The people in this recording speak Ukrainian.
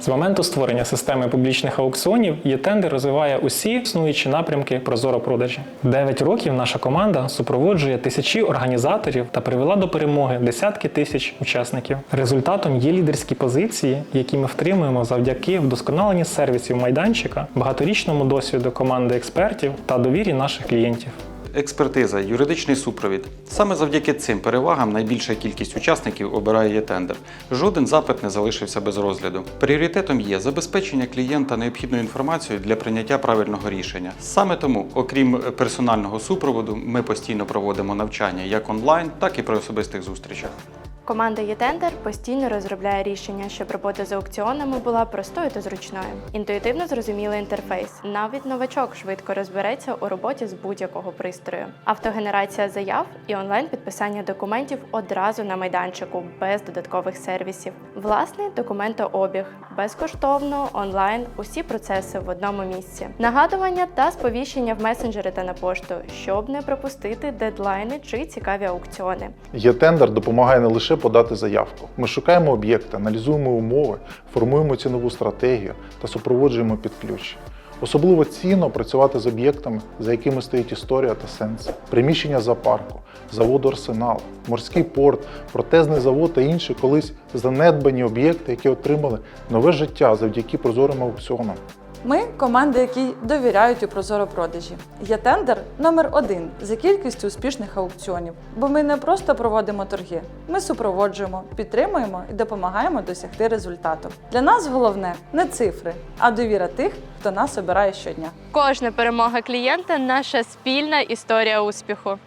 З моменту створення системи публічних аукціонів ЄТендер розвиває усі існуючі напрямки Прозоро продажі. Дев'ять років наша команда супроводжує тисячі організаторів та привела до перемоги десятки тисяч учасників. Результатом є лідерські позиції, які ми втримуємо завдяки вдосконаленню сервісів майданчика, багаторічному досвіду команди експертів та довірі наших клієнтів. Експертиза, юридичний супровід. Саме завдяки цим перевагам найбільша кількість учасників обирає ЄТендер. Жоден запит не залишився без розгляду. Пріоритетом є забезпечення клієнта необхідною інформацією для прийняття правильного рішення. Саме тому, окрім персонального супроводу, ми постійно проводимо навчання як онлайн, так і при особистих зустрічах. Команда ЄТендер постійно розробляє рішення, щоб робота з аукціонами була простою та зручною. Інтуїтивно зрозумілий інтерфейс. Навіть новачок швидко розбереться у роботі з будь-якого пристрою. Автогенерація заяв і онлайн підписання документів одразу на майданчику без додаткових сервісів. Власний документообіг безкоштовно онлайн. Усі процеси в одному місці. Нагадування та сповіщення в месенджери та на пошту, щоб не пропустити дедлайни чи цікаві аукціони. Є-тендер допомагає не лише подати заявку. Ми шукаємо об'єкти, аналізуємо умови, формуємо цінову стратегію та супроводжуємо під ключ. Особливо цінно працювати з об'єктами, за якими стоїть історія та сенс. Приміщення зоопарку, заводу Арсенал, морський порт, протезний завод та інші колись занедбані об'єкти, які отримали нове життя завдяки прозорим аукціонам. Ми команда, які довіряють у прозоро продажі. Є тендер номер один за кількістю успішних аукціонів. Бо ми не просто проводимо торги, ми супроводжуємо, підтримуємо і допомагаємо досягти результату. Для нас головне не цифри, а довіра тих, хто нас обирає щодня. Кожна перемога клієнта наша спільна історія успіху.